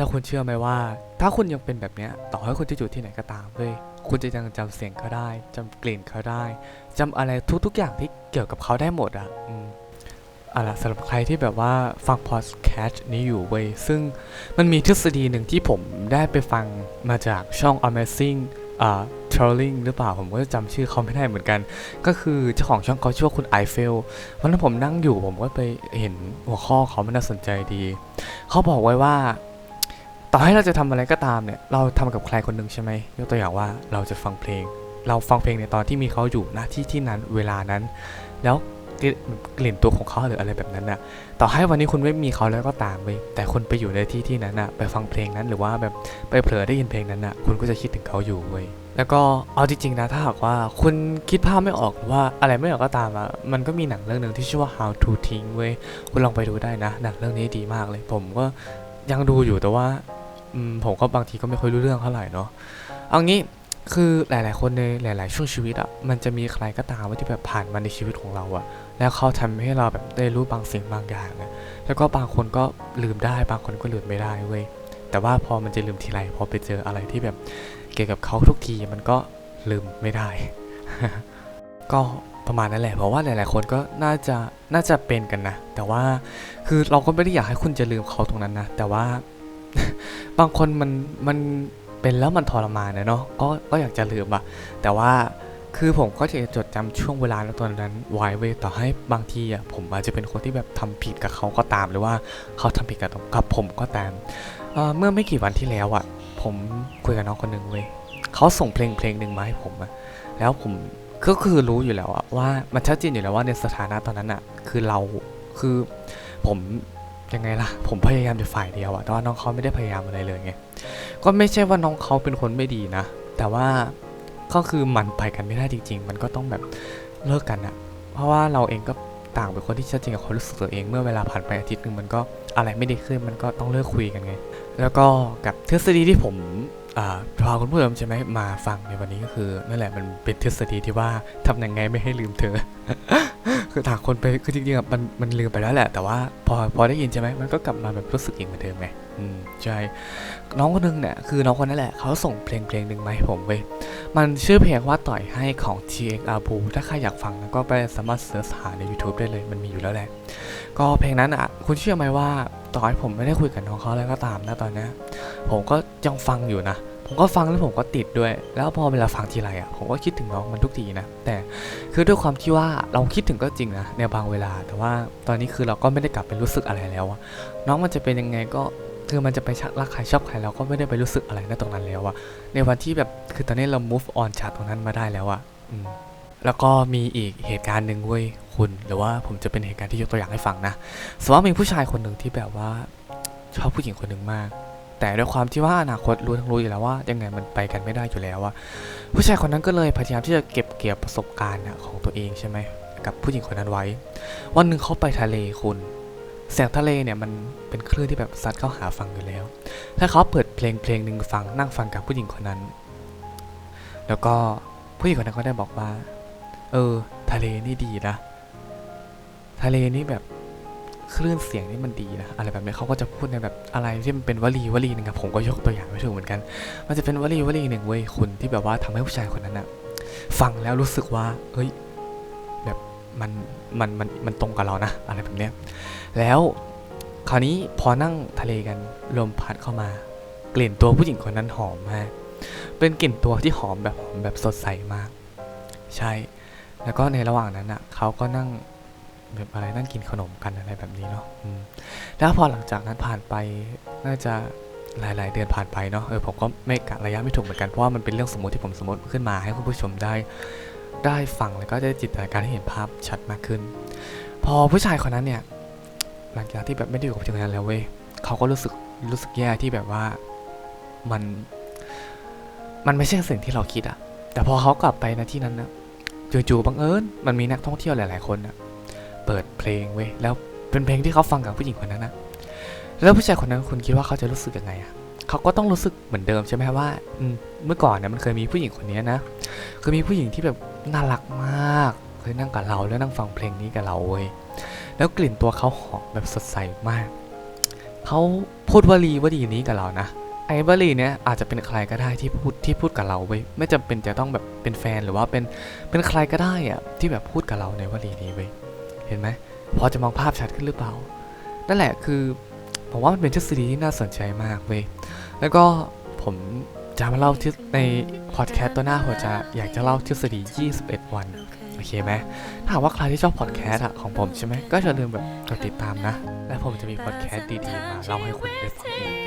แล้วคุณเชื่อไหมว่า ถ้าคุณยังเป็นแบบเนี้ยต่อให้คุณจะอยู่ที่ไหนก็ตามเว้ยคุณจะยังจำเสียงเขาได้จำกลิ่นเขาได้จำอะไรทุกๆอย่างที่เกี่ยวกับเขาได้หมดอะอืมอาล่ะสำหรับใครที่แบบว่าฟังพอดแคสต์นี้อยู่เว้ยซึ่งมันมีทฤษฎีหนึ่งที่ผมได้ไปฟังมาจากช่อง Amazing อ่า Trolling หรือเปล่า ผมก็จำชื่อเขาไม่ได้เหมือนกัน ก็คือเจ้าของช่องเขาชื่อว่าคุณไอเฟลวันนั้นผมนั่งอยู่ผมก็ไปเห็นหัวข้อเขามันน่าสนใจดี เขาบอกไว้ว่า ต่อให้เราจะทำอะไรก็ตามเนี่ย เราทำกับใครคนหนึ่งใช่ไหมยกตัวอย่างว่าเราจะฟังเพลง เราฟังเพลงในตอนที่มีเขาอยู่ณที่ที่นั้นเวลานั้น แล้วกลิ่นตัวของเขาหรืออะไรแบบนั้นน่ะ ต่อให้วันนี้คุณไม่มีเขาแล้วก็ตามเว้ยแต่คุณไปอยู่ในที่ที่นั้นน่ะ ไปฟังเพลงนั้นหรือว่าแบบไปเผลอได้ยินเพลงนั้นน่ะ คุณก็จะคิดถึงเขาอยู่เว้ย แล้วก็เอาจริงๆนะ ถ้าหากว่าคุณคิดภาพไม่ออกหรือว่าอะไรไม่ออกก็ตามอะ มันก็มีหนังเรื่องหนึ่งที่ชื่อว่า How to ทิ้งเว้ย คุณลองไปดูได้นะ หนังเรื่องนี้ดีมากเลย ผมก็ยังดูอยู่แต่ว่า ผมก็บางทีก็ไม่ค่อยรู้เรื่องเท่าไหร่เนาะเอางี้คือหลาย ๆ คนในหลาย ๆ ช่วงชีวิตอะมันจะมีใครก็ตามที่แบบผ่านมาในชีวิตของเราอะแล้วเขาทำให้เราแบบได้รู้บางสิ่งบางอย่างอะแล้วก็บางคนก็ลืมได้บางคนก็ลืมไม่ได้เว้ยแต่ว่าพอมันจะลืมทีไรพอไปเจออะไรที่แบบเกี่ยวกับเขาทุกทีมันก็ลืมไม่ได้ ก็ประมาณนั้นแหละเพราะว่าหลาย ๆ คนก็น่าจะน่าจะเป็นกันนะ แต่ว่าคือเราก็ไม่ได้อยากให้คุณจะลืมเขาตรงนั้นนะ แต่ว่า บางคนมันมันเป็นแล้วมันทรมานเนาะก็ก็อยากจะลืมอะแต่ว่าคือผมก็จะจดจำช่วงเวลาในตอนนั้นไว้เว้ยต่อให้บางทีอะผมอาจจะเป็นคนที่แบบทำผิดกับเขาก็ตามหรือว่าเขาทำผิดกับกับผมก็ตามเเมื่อไม่กี่วันที่แล้วอะผมคุยกับน้องคนหนึ่งเว้ยเขาส่งเพลงเพลงหนึ่งมาให้ผมอะแล้วผมก็คือรู้อยู่แล้วว่ามันชัดเจนอยู่แล้วว่าในสถานะตอนนั้นอะคือเราคือผม ยังไงล่ะ ผมพยายามจะฝ่ายเดียวอะแต่ว่าน้องเขาไม่ได้พยายามอะไรเลยไง ก็ไม่ใช่ว่าน้องเขาเป็นคนไม่ดีนะ แต่ว่าก็คือมันไปกันไม่ได้จริง ๆ มันก็ต้องแบบเลิกกันอะเพราะว่าเราเองก็ต่างเป็นคนที่ชัดเจนกับความรู้สึกตัวเอง เมื่อเวลาผ่านไปอาทิตย์หนึ่งมันก็อะไรไม่ดีขึ้น มันก็ต้องเลิกคุยกันไง แล้วก็กับทฤษฎีที่ผมอ่าพาคุณผู้ชมใช่ไหมมาฟังในวันนี้ก็คือนั่นแหละมันเป็นทฤษฎีที่ว่าทำยังไงไม่ให้ลืมเธอ คือถามคนไปคือจริงๆอะมันมันลืมไปแล้วแหละ แต่ว่าพอพอได้ยินใช่ไหมมันก็กลับมาแบบรู้สึกอีกเหมือนเดิมไงอืมใช่น้องคนหนึงเนี่ยคือน้องคนนั้นแหละเขาส่งเพลงเพลงหนึ่งมาให้ผมเว้ยมันชื่อเพลงว่าต่อยให้ของ TX a b u ถ้าใครอยากฟังก็ไปสามารถเสิร์ชหาใน YouTube ได้เลยมันมีอยู่แล้วแหละ ก็เพลงนั้นอะคุณเชื่อไหมว่าต่อให้ผมไม่ได้คุยกับน้องเขาแล้วก็ตามนะตอนนี้ผมก็ยังฟังอยู่นะ ผมก็ฟังแล้วผมก็ติดด้วย แล้วพอเวลาฟังทีไรอะผมก็คิดถึงน้องมันทุกทีนะ แต่คือด้วยความที่ว่าเราคิดถึงก็จริงนะในบางเวลา แต่ว่าตอนนี้คือเราก็ไม่ได้กลับไปรู้สึกอะไรแล้วอะน้องมันจะเป็นยังไงก็คือมันจะไปชักรักใครชอบใครเราก็ไม่ได้ไปรู้สึกอะไรในตรงนั้นแล้วอะในวันที่แบบคือตอนนี้เรา move on จากตรงนั้นมาได้แล้วอะอืมแล้วก็มีอีกเหตุการณ์หนึ่งเว้ยคุณหรือว่าผมจะเป็นเหตุการณ์ที่ยกตัวอย่างให้ฟังนะสมมติว่ามีผู้ชายคนหนึ่งที่แบบว่าชอบผู้หญิงคนหนึ่งมาก แต่ด้วยความที่ว่าอนาคตรู้ทั้งรู้อยู่แล้วว่ายังไงมันไปกันไม่ได้อยู่แล้วอะผู้ชายคนนั้นก็เลยพยายามที่จะเก็บเกี่ยวประสบการณ์ของตัวเองใช่ไหมกับผู้หญิงคนนั้นไว้ วันหนึ่งเขาไปทะเลคุณแสงทะเลเนี่ยมันเป็นคลื่นที่แบบซัดเข้าหาฟังอยู่แล้ว ถ้าเขาเปิดเพลงเพลงหนึ่งฟังนั่งฟังกับผู้หญิงคนนั้น แล้วก็ผู้หญิงคนนั้นก็ได้บอกว่า เออ ทะเลนี่ดีนะ ทะเลนี่แบบ คลื่นเสียงนี่มันดีนะอะไรแบบนี้เขาก็จะพูดในแบบอะไรที่มันเป็นวลีวลีหนึ่งครับผมก็ยกตัวอย่างไม่ถูกเหมือนกัน มันจะเป็นวลีวลีหนึ่งเว้ยคุณที่แบบว่าทำให้ผู้ชายคนนั้นอะฟังแล้วรู้สึกว่าเฮ้ยแบบมันมันมันมันตรงกับเรานะ อะไรแบบเนี้ยแล้วคราวนี้พอนั่งทะเลกันลมพัดเข้ามากลิ่นตัวผู้หญิงคนนั้นหอมมาก เป็นกลิ่นตัวที่หอมแบบหอมแบบสดใสมาก ใช่ แล้วก็ในระหว่างนั้นอะเขาก็นั่ง แบบอะไรนั่งกินขนมกันอะไรแบบนี้เนาะแล้วพอหลังจากนั้นผ่านไปน่าจะหลาย ๆ เดือนผ่านไปเนาะเออผมก็ไม่กะระยะไม่ถูกเหมือนกันเพราะว่ามันเป็นเรื่องสมมติที่ผมสมมติขึ้นมาให้คุณผู้ชมได้ ได้ฟังแล้วก็ได้จินตนาการให้เห็นภาพชัดมากขึ้น พอผู้ชายคนนั้นเนี่ย หลังจากที่แบบไม่ได้อยู่กับผู้ชานนั้นแล้วเว้ยเขาก็รู้สึกรู้สึกแย่ที่แบบว่ามันมันไม่ใช่สิ่งที่เราคิดอะแต่พอเขากลับไปนะที่นั้นนะจู่ๆบังเอิญมันมีนักท่องเที่ยวหลาย ๆ คนนะ เปิดเพลงเว้ยแล้วเป็นเพลงที่เขาฟังกับผู้หญิงคนนั้นนะแล้วผู้ชายคนนั้นคุณคิดว่าเขาจะรู้สึกยังไงอะเขาก็ต้องรู้สึกเหมือนเดิมใช่ไหมว่าเมื่อก่อนเนี่ยมันเคยมีผู้หญิงคนนี้นะเคยมีผู้หญิงที่แบบน่ารักมากเคยนั่งกับเราแล้วนั่งฟังเพลงนี้กับเราเว้ยแล้วกลิ่นตัวเขาหอมแบบสดใสมากเขาพูดวลีวลีนี้กับเรานะไอ้วลีเนี้ยอาจจะเป็นใครก็ได้ที่พูดที่พูดกับเราเว้ยไม่จำเป็นจะต้องแบบเป็นแฟนหรือว่าเป็นเป็นใครก็ได้อะที่แบบพูดกับเราในวลีนี้เว้ย เห็นไหมพอจะมองภาพชัดขึ้นหรือเปล่า นั่นแหละคือผมว่ามันเป็นทฤษฎีที่น่าสนใจมากเว้ยแล้วก็ผมจะมาเล่าที่ในพอดแคสต์ตัวหน้าผมจะอยากจะเล่าทฤษฎี 21 วัน โอเคไหมถ้าหากว่าใครที่ชอบพอดแคสต์อะของผมใช่ไหมก็อย่าลืมแบบกดติดตามนะ และผมจะมีพอดแคสต์ดีๆมาเล่าให้คุณได้ฟังอีก